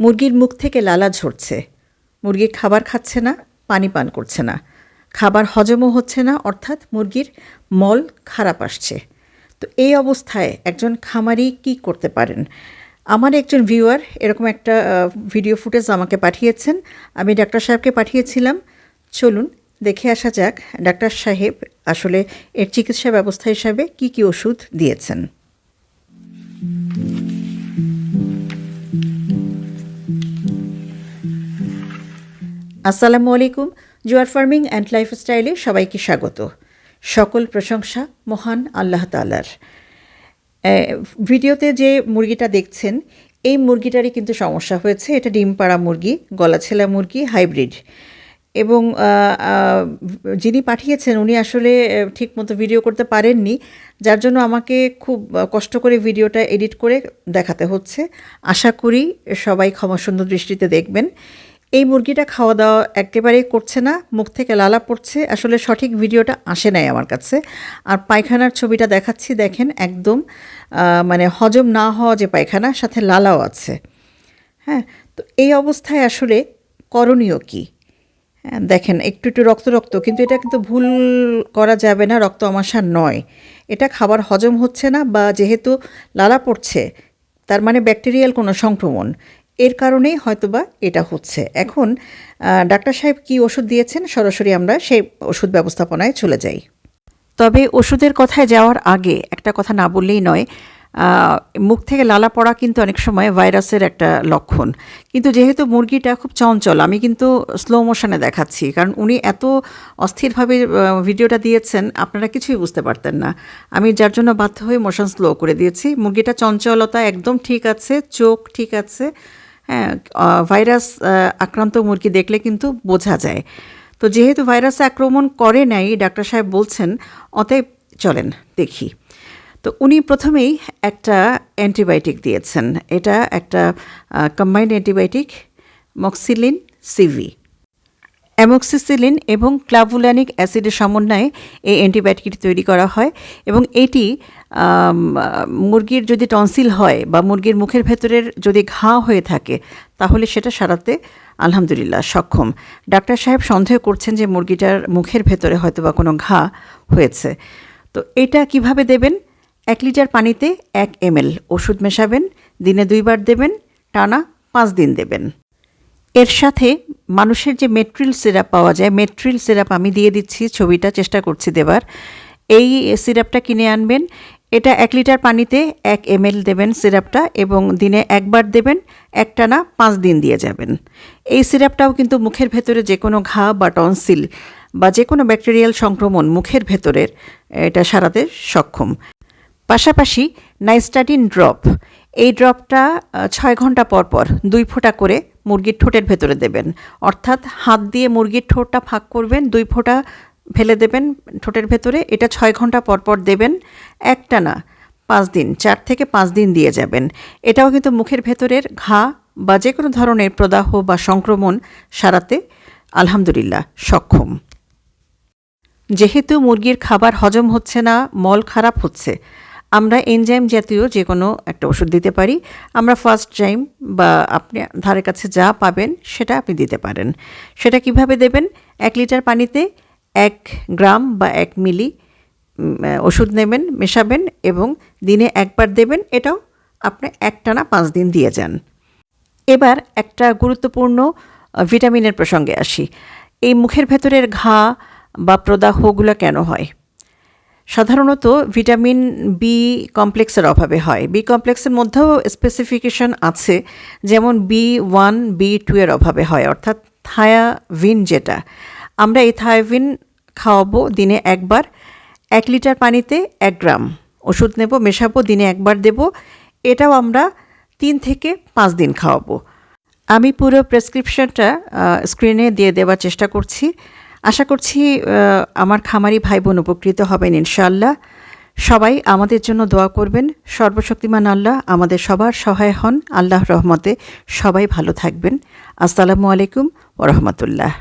মুরগির মুখ থেকে লালা ঝরছে। মুরগি খাবার খাচ্ছে না, পানি পান করছে না। খাবার হজমও হচ্ছে না, অর্থাৎ মুরগির মল খারাপ আসছে। তো এই অবস্থায় একজন খামারি কি করতে পারেন? আমার একজন ভিউয়ার এরকম একটা ভিডিও ফুটেজ আমাকে পাঠিয়েছেন। আমি ডাক্তার সাহেবকে পাঠিয়েছিলাম। চলুন দেখে আসা যাক, ডাক্তার সাহেব আসলে এর চিকিৎসা ব্যবস্থা হিসাবে কি কি ওষুধ দিয়েছেন। আসসালামু আলাইকুম, জুয়ার ফার্মিং অ্যান্ড লাইফস্টাইলে সবাইকে স্বাগত। সকল প্রশংসা মহান আল্লাহ তালার ভিডিওতে যে মুরগিটা দেখছেন, এই মুরগিটারই কিন্তু সমস্যা হয়েছে। এটা ডিম পাড়া মুরগি গলাছেলা মুরগি, হাইব্রিড। এবং যিনি পাঠিয়েছেন, উনি আসলে ঠিক মতো ভিডিও করতে পারেননি। যার জন্য আমাকে খুব কষ্ট করে ভিডিওটা এডিট করে দেখাতে হচ্ছে। আশা করি সবাই ক্ষমা সুন্দর দৃষ্টিতে দেখবেন। এই মুরগিটা খাওয়া দাওয়া একেবারেই করছে না মুখ থেকে লালা পড়ছে। আসলে সঠিক ভিডিওটা আসে নাই আমার কাছে। আর পায়খানার ছবিটা দেখাচ্ছি দেখেন একদম মানে হজম না হওয়া যে পায়খানা সাথে লালাও আছে। হ্যাঁ তো এই অবস্থায় আসলে করণীয় কী? হ্যাঁ, দেখেন একটু একটু রক্ত রক্ত কিন্তু এটা কিন্তু ভুল করা যাবে না রক্ত আমাশা নয়। এটা খাবার হজম হচ্ছে না বা যেহেতু লালা পড়ছে তার মানে ব্যাকটেরিয়াল কোনো সংক্রমণ। এর কারণেই হয়তোবা এটা হচ্ছে। এখন ডাক্তার সাহেব কি ওষুধ দিয়েছেন? সরাসরি আমরা সেই ওষুধ ব্যবস্থাপনায় চলে যাই। তবে ওষুধের কথায় যাওয়ার আগে একটা কথা না বললেই নয় মুখ থেকে লালা পড়া কিন্তু অনেক সময় ভাইরাসের একটা লক্ষণ। কিন্তু যেহেতু মুরগিটা খুব চঞ্চল, আমি কিন্তু স্লো মোশনে দেখাচ্ছি। কারণ উনি এত অস্থিরভাবে ভিডিওটা দিয়েছেন, আপনারা কিছুই বুঝতে পারতেন না। আমি যার জন্য বাধ্য হয়ে মোশন স্লো করে দিয়েছি। মুরগিটা চঞ্চলতা একদম ঠিক আছে, চোখ ঠিক আছে হ্যাঁ ভাইরাস আক্রান্ত মুরগি দেখলে কিন্তু বোঝা যায়। তো যেহেতু ভাইরাস আক্রমণ করে নাই, ডাক্তার সাহেব বলছেন, অতএব চলেন দেখি। তো উনি প্রথমেই একটা অ্যান্টিবায়োটিক দিয়েছেন। এটা একটা কম্বাইন্ড অ্যান্টিবায়োটিক মক্সিলিন সিভি অ্যামক্সিসিলিন এবং ক্লাভুলানিক অ্যাসিডের সমন্বয়ে এই অ্যান্টিবায়োটিকটি তৈরি করা হয় এবং এটি মুরগির যদি টনসিল হয় বা মুরগির মুখের ভেতরের যদি ঘা হয়ে থাকে, তাহলে সেটা সারাতে আলহামদুলিল্লাহ সক্ষম। ডাক্তার সাহেব সন্দেহ করছেন যে মুরগিটার মুখের ভেতরে হয়তো বা কোনো ঘা হয়েছে। তো এটা কীভাবে দেবেন? এক লিটার পানিতে এক এমএল ওষুধ মেশাবেন, দিনে দুইবার দেবেন, টানা পাঁচ দিন দেবেন। এর সাথে মানুষের যে মেট্রিল সিরাপ পাওয়া যায়, মেট্রিল সিরাপ আমি দিয়ে দিচ্ছি, ছবিটা চেষ্টা করছি দেবার। এই সিরাপটা কিনে আনবেন। এটা এক লিটার পানিতে এক এম দেবেন সিরাপটা এবং দিনে একবার দেবেন, একটানা পাঁচ দিন দিয়ে যাবেন। এই সিরাপটাও কিন্তু মুখের ভেতরে যে কোনো ঘা বা টনসিল বা যে কোনো ব্যাকটেরিয়াল সংক্রমণ মুখের ভেতরের, এটা সারাতে সক্ষম। পাশাপাশি নাইস্টাডিন ড্রপ, এই ড্রপটা ছয় ঘণ্টা পর পর দুই ফোঁটা করে মুরগির ঠোঁটের ভেতরে দেবেন। অর্থাৎ হাত দিয়ে মুরগির ঠোঁটটা ফাঁক করবেন, দুই ফোঁটা ফেলে দেবেন ঠোঁটের ভেতরে, এটা ছয় ঘণ্টা পর পর দেবেন। একটা না পাঁচ দিন, চার থেকে পাঁচ দিন দিয়ে যাবেন। এটাও কিন্তু মুখের ভেতরের ঘা বা যে কোনো ধরনের প্রদাহ বা সংক্রমণ সারাতে আলহামদুলিল্লাহ সক্ষম। যেহেতু মুরগির খাবার হজম হচ্ছে না, মল খারাপ হচ্ছে আমরা এনজাইম জাতীয় যে কোনো একটা ওষুধ দিতে পারি। আমরা ফার্স্ট টাইম বা আপনি ধারে কাছে যা পাবেন সেটা আপনি দিতে পারেন। সেটা কীভাবে দেবেন? এক লিটার পানিতে এক গ্রাম বা এক মিলি ওষুধ নেবেন, মেশাবেন এবং দিনে একবার দেবেন। এটাও আপনি একটানা পাঁচ দিন দিয়ে যান। এবার একটা গুরুত্বপূর্ণ ভিটামিনের প্রসঙ্গে আসি। এই মুখের ভেতরের ঘা বা প্রদাহগুলো কেন হয়? সাধারণত ভিটামিন বি কমপ্লেক্সের অভাবে হয়। বি কমপ্লেক্সের মধ্যেও স্পেসিফিকেশন আছে, যেমন বি ওয়ান বি টু এর অভাবে হয়, অর্থাৎ থায়াভিন যেটা। আমরা এই থায়াভিন খাওয়াবো দিনে একবার, এক লিটার পানিতে এক গ্রাম ওষুধ নেব, মেশাবো, দিনে একবার দেব, এটাও আমরা তিন থেকে পাঁচ দিন খাওয়াবো। আমি পুরো প্রেসক্রিপশনটা স্ক্রিনে দিয়ে দেওয়ার চেষ্টা করছি। আশা করছি আমার খামারি ভাই বোন উপকৃত হবেন ইনশাআল্লাহ। সবাই আমাদের জন্য দোয়া করবেন। সর্বশক্তিমান আল্লাহ আমাদের সবার সহায় হন। আল্লাহ রহমতে সবাই ভালো থাকবেন। আসসালামু আলাইকুম ওরহমতুল্লাহ